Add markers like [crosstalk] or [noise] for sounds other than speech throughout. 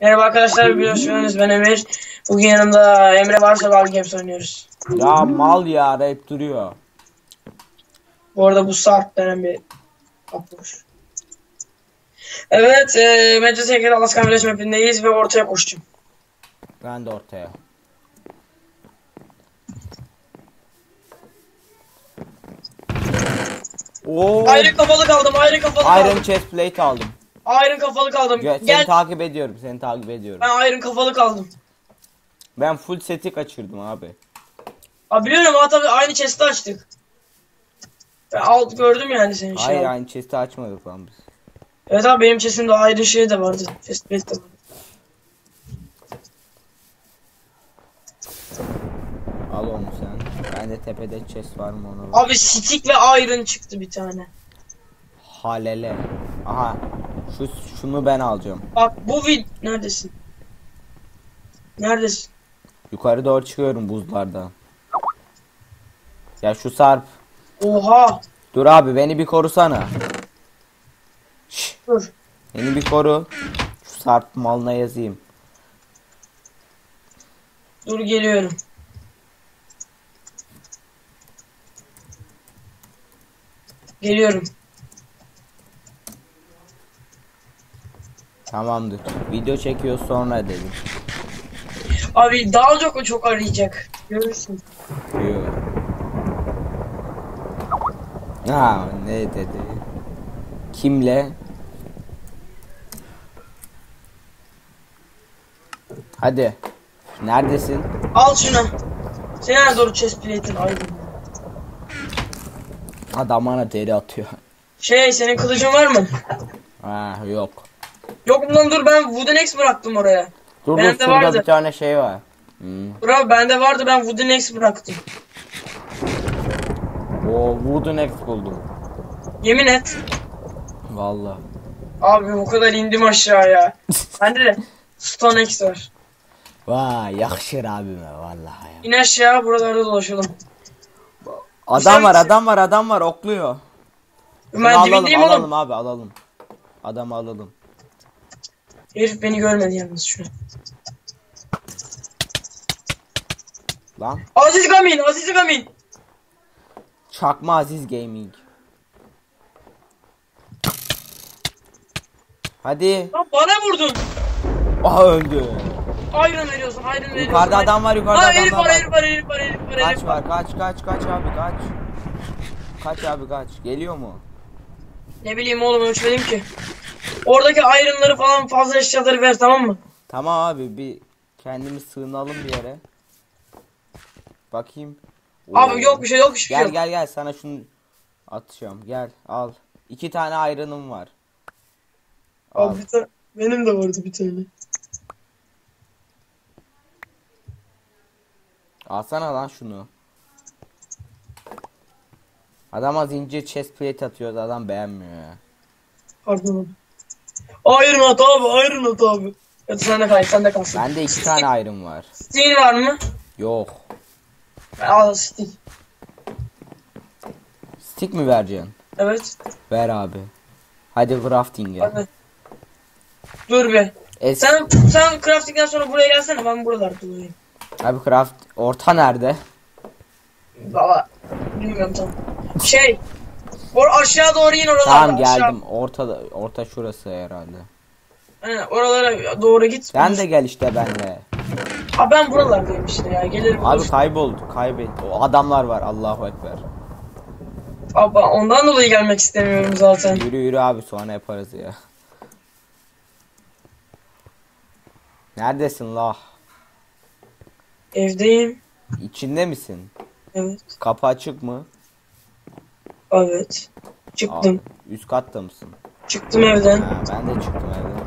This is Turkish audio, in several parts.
Merhaba arkadaşlar biliyorsunuz ben Emir. Bugün yanımda Emre varsa Bal Games oynuyoruz. Ya mal ya arayıp duruyor. Bu arada bu Sarp denen bir atmış. Evet, e, Manchester United Alaska Village mapindeyiz ve ortaya koştum. Ben de ortaya. Oo. Ayrı kafalı kaldım, ayrı kafalı Iron kaldım. chest plate aldım. Ayrı kafalı kaldım. Gö- seni Gel, takip ediyorum. Seni takip ediyorum. ben ayrı kafalı kaldım. Ben full seti kaçırdım abi. Abi biliyorum ama tabii aynı chest'i açtık. Ben alt gördüm yani senin Hayır şey. aynı chest'i açmadık lan biz. Evet abi benim chest'imde ayrı şey de vardı. Chest de vardı. Al onu sen. Ben de tepede chest var mı ona. Abi stick ve iron çıktı bir tane. Halele. Aha. Şu şunu ben alacağım. Bak bu vid... Neredesin? Neredesin? Yukarı doğru çıkıyorum buzlardan. Ya şu Sarp. Oha! Dur abi beni bir korusana. Şş, Dur. beni bir koru. Şu Sarp malına yazayım. Dur geliyorum. Geliyorum. Tamamdır. Video çekiyor sonra dedim. Abi daha çok çok arayacak. Görürsün. Yo. Ha ne dedi? Kimle? Hadi. Neredesin? Al şunu. Sen nerede doğru chest plate'in aydın. Adam bana deri atıyor. Şey senin kılıcın var mı? Ha yok. Yok lan dur ben Wooden Axe bıraktım oraya. Dur Benim dur de şurada vardı. bir tane şey var. Hmm. Dur abi bende vardı ben Wooden Axe bıraktım. O wooden axe buldum. Yemin et. Vallahi. Abi o kadar indim aşağıya. [laughs] Bende de Stone Axe var. Vay yakışır abime vallahi ya. İn aşağı buralarda dolaşalım. Adam var adam var adam var okluyor. Ben alalım dibindeyim alalım oğlum. abi alalım. Adamı alalım. Herif beni görmedi yalnız şunu. Lan. Aziz Gamin, Aziz Gamin. Çakma Aziz Gaming. Hadi. Lan bana vurdun. Aha öldü. Iron veriyorsun, Iron veriyorsun. Yukarıda adam var yukarıda Ha adam herif var, herif var, herif var, herif var, Kaç var kaç kaç kaç abi kaç. Kaç abi kaç. Geliyor mu? Ne bileyim oğlum ölçmedim ki. Oradaki Iron'ları falan fazla eşyaları ver tamam mı? Tamam abi bir kendimiz sığınalım bir yere. Bakayım. Oo. Abi yok bir şey yok bir şey Gel yok. gel gel sana şunu atacağım. Gel al. İki tane ayranım var. Al. Abi bir tane, benim de vardı bir tane. Alsana lan şunu. Adama zincir chest plate atıyoruz adam beğenmiyor ya. Pardon. Iron at abi, Iron at abi. Ya da sende kal, sende kalsın. Bende iki tane ayrım var. Steam var mı? Yok. Al Steam. Stick mi vereceksin? Evet. Ver abi. Hadi crafting'e. Hadi. Dur be. Es Sen sen crafting'den sonra buraya gelsene ben buralarda durayım. abi craft orta nerede? Valla bilmiyorum tam. Şey. Or aşağı doğru in oralara. Tamam aşağı. geldim. Orta orta şurası herhalde. Aynen, oralara doğru git. Sen de gel işte benle. Abi ben buralardayım işte ya. Gelirim. Abi Abi, kayboldu. Kaybet. O adamlar var. Allahu ekber. abi ondan dolayı gelmek istemiyorum zaten. Yürü yürü abi sonra yaparız ya. Neredesin la? Evdeyim. İçinde misin? Evet. Kapı açık mı? Evet. Çıktım. Abi, üst katta mısın? Çıktım evden. Ha, ben de çıktım evden.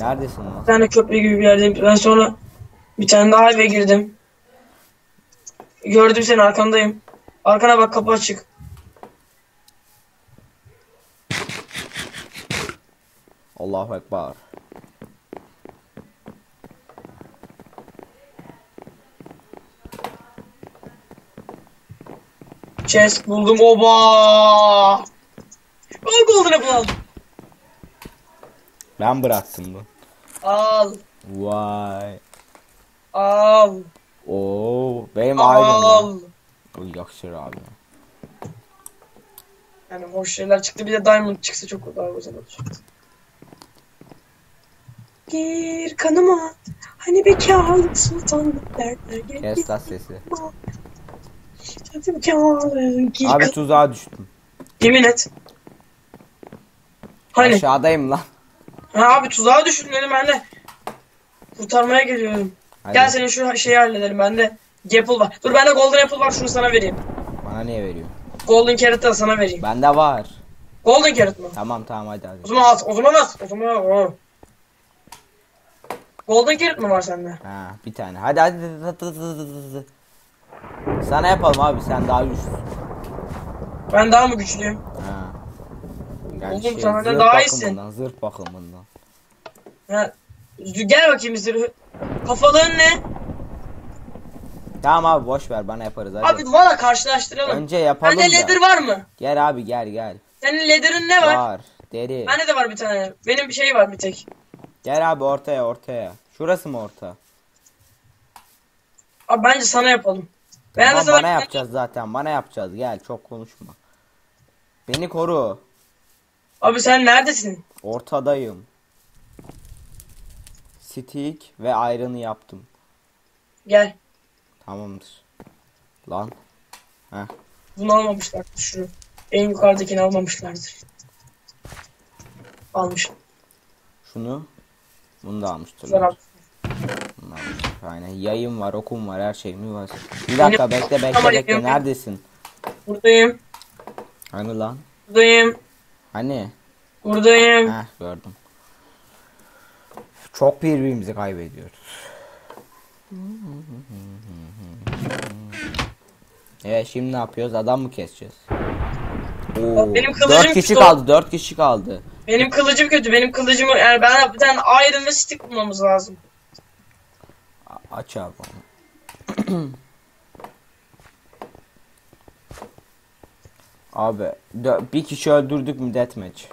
Neredesin lan? Bir tane köprü gibi bir yerdeyim. Ben sonra bir tane daha eve girdim. Gördüm seni arkandayım. Arkana bak kapı açık. Allahu ekber. Chest buldum oba. O golden apple aldım. Ben bıraktım bu. Al. Vay. Al. Oo, benim Al. O yakışır abi. Yani hoş şeyler çıktı. Bir de Diamond çıksa çok daha güzel olacak. Gir kanıma. Hani bekarlık sultanlık derler. Kes sesi. Gir Abi tuzağa düştüm. Yemin et. Hani? Aşağıdayım lan. Ha abi tuzağa düştün dedim ben de. Kurtarmaya geliyorum. Hadi. Gel senin şu şeyi halledelim. Bende Apple var. Dur bende Golden Apple var. Şunu sana vereyim. Bana niye veriyor? Golden Carrot da sana vereyim. Bende var. Golden Carrot mı? Tamam tamam hadi hadi. O zaman at. O zaman at. O zaman o. Golden Carrot mı var sende? Ha bir tane. Hadi hadi. hadi, hadi, hadi, hadi, hadi. Sana yapalım abi sen daha güçlüsün. Ben daha mı güçlüyüm? Ha. Oğlum, şey, benden zırh daha iyisin. Zırh bakımından. Ha. Gel bakayım zırhı. Kafalığın ne? Tamam abi boş ver bana yaparız hadi. Abi valla karşılaştıralım. Önce yapalım Bende da. leather var mı? Gel abi gel gel. Senin leather'ın ne var? Var. Deri. Bende de var bir tane. Benim bir şey var bir tek. Gel abi ortaya ortaya. Şurası mı orta? Abi bence sana yapalım. Ben sana bana yapacağız zaten. Bana yapacağız. Gel çok konuşma. Beni koru. Abi sen neredesin? Ortadayım. Stick ve iron'ı yaptım. Gel. Tamamdır. Lan. Heh. Bunu almamışlardır şunu. En yukarıdakini almamışlardır. Almış. Şunu. Bunu da Güzel almıştırlar. Aynen. Yayım var, okum var, her şeyim var. Bir dakika bekle bekle bekle. Neredesin? Buradayım. Hani lan? Buradayım. Hani? Buradayım. Heh gördüm. Çok birbirimizi kaybediyoruz. Evet şimdi ne yapıyoruz? Adam mı keseceğiz? Oo, Benim kılıcım 4 kişi kötü kaldı, 4 kişi kaldı. Benim kılıcım kötü. Benim kılıcımı yani ben bir tane iron ve stick bulmamız lazım. Aç abi onu. [clears throat] abi bir kişi öldürdük mü deathmatch.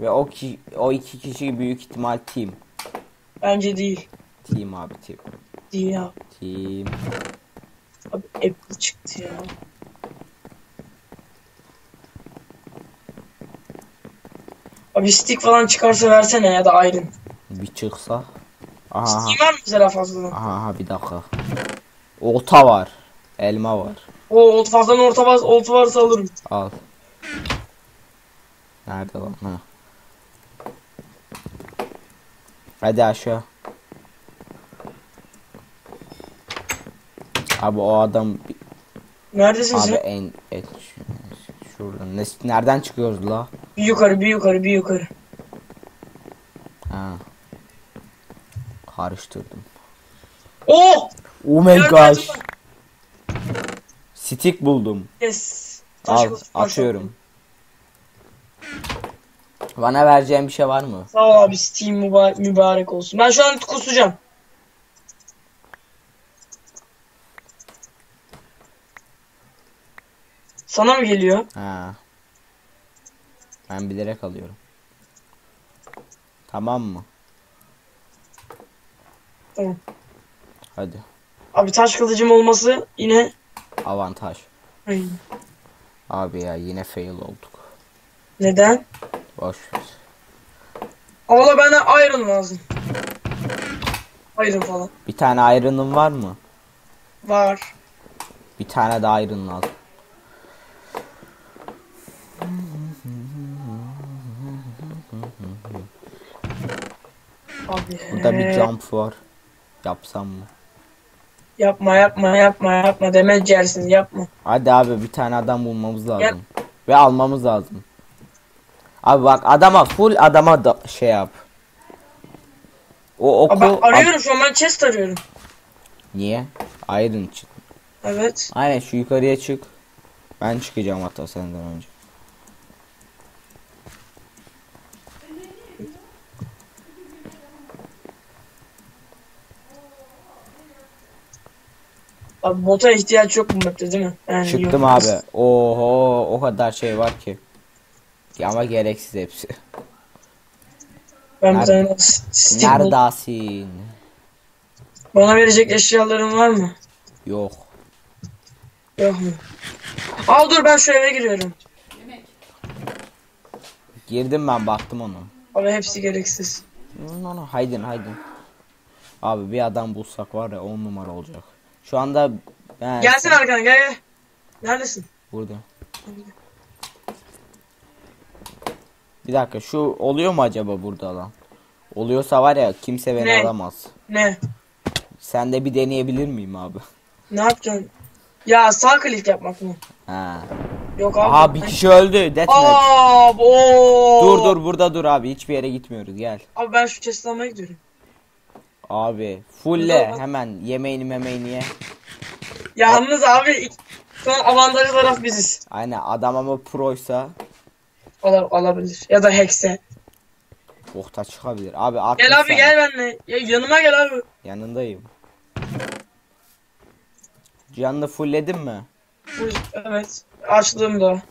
Ve o ki o iki kişi büyük ihtimal team. Bence değil. Team abi team. Değil ya. Team. Abi Apple çıktı ya. Abi stick falan çıkarsa versene ya da iron. Bir çıksa. Aha. Stick var mı mesela fazladan? Aha, aha bir dakika. Olta var. Elma var. O ot fazladan orta var, olta varsa alırım. Al. Nerede lan? Ha. Hadi aşağı. Abi o adam Neredesin abi sen? en et şuradan ne, nereden çıkıyoruz la? Bir yukarı, bir yukarı, bir yukarı. Karıştırdım. Oh! Oh my gosh. Stick buldum. Yes. Taş Al atıyorum. Bana vereceğin bir şey var mı? Sağ ol abi Steam mübarek, mübarek olsun. Ben şu an kusacağım. Sana mı geliyor? Ha. Ben bilerek alıyorum. Tamam mı? Tamam. Hadi. Abi taş kılıcım olması yine... Avantaj. Ay, Abi ya yine fail olduk. Neden? Boş ver. Ama da bana iron lazım. Iron falan. Bir tane iron'ın var mı? Var. Bir tane de iron lazım. Abi. Burada bir jump var. Yapsam mı? Yapma yapma yapma yapma demez yersin yapma. Hadi abi bir tane adam bulmamız lazım. Ve almamız lazım. Abi bak adama full adama da şey yap. O oku... Abi arıyorum şu an ben chest arıyorum. Niye? Iron için. Evet. Aynen şu yukarıya çık. Ben çıkacağım hatta senden önce. Abi bota ihtiyaç yok bu map'te değil mi? Yani Çıktım yok. abi. Oho o kadar şey var ki. Ama gereksiz hepsi. Ben bir Nerede? tane daha s- stick buldum. Neredesin? Bana verecek eşyaların var mı? Yok. Yok mu? Al dur ben şu eve giriyorum. Girdim ben baktım onu. Abi hepsi gereksiz. No, no, haydin haydin. Abi bir adam bulsak var ya 10 numara olacak. Şu anda ben Gelsin arkana gel gel. Neredesin? burada. Bir dakika şu oluyor mu acaba burada lan? Oluyorsa var ya kimse beni Ne? alamaz. Ne? Sen de bir deneyebilir miyim abi? Ne yapacaksın? Ya sağ klik yapmak mı? Ha. Yok abi. Aha bir kişi öldü. Deathmatch. Aa. Dur dur burada dur abi. Hiçbir yere gitmiyoruz. Gel. Abi ben şu chest almaya gidiyorum. Abi fulle hemen yemeğini memeğini ye. Yalnız abi şu an avantajlı taraf biziz. Aynen adam ama proysa Ala, alabilir. Ya da hackse. bokta çıkabilir. Abi Gel artmışsan abi gel benimle. Ya, yanıma gel abi. yanındayım. Canını fullledin mi? Evet. Açlığım da.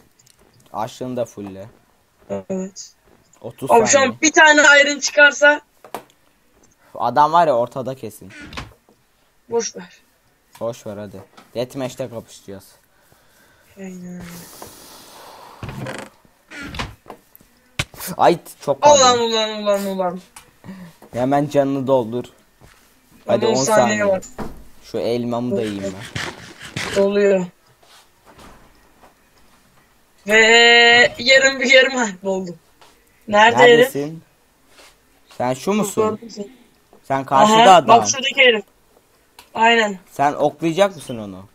Açlığını da fulle. Evet. 30 Abi şu saniye. an bir tane ayrın çıkarsa Adam var ya ortada kesin. boş ver. Boş ver hadi. Deathmatch'te kapışacağız. Aynen. Ay çok Ulan pardon. ulan ulan ulan. Hemen canını doldur. Hadi 10 10 saniye saniye. var. Şu elmamı da yiyeyim ben. Doluyor. Ve yarım bir yarım harf oldu. Nerede? Neredesin? Sen şu musun? Sen. Karşıda Aha, adam. Bak şuradaki herif. Aynen. Sen oklayacak mısın onu?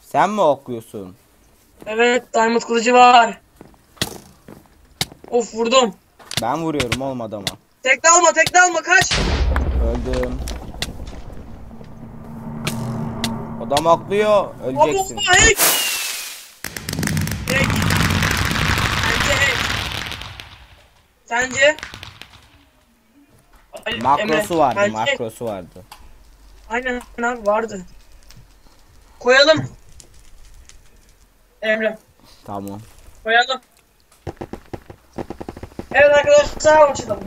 Sen mi okluyorsun? Evet diamond kılıcı var. Of vurdum. Ben vuruyorum olmadı ama. Tekne alma tekne alma kaç. Öldüm. Adam oklıyor. Öleceksin. Abo hack. Hack. Bence hack. Sence? Ali- Makrosu Emre, vardı, bence- makrosu vardı. Aynen abi vardı. Koyalım. Emre Tamam. koyalım. Evet arkadaşlar başlayalım.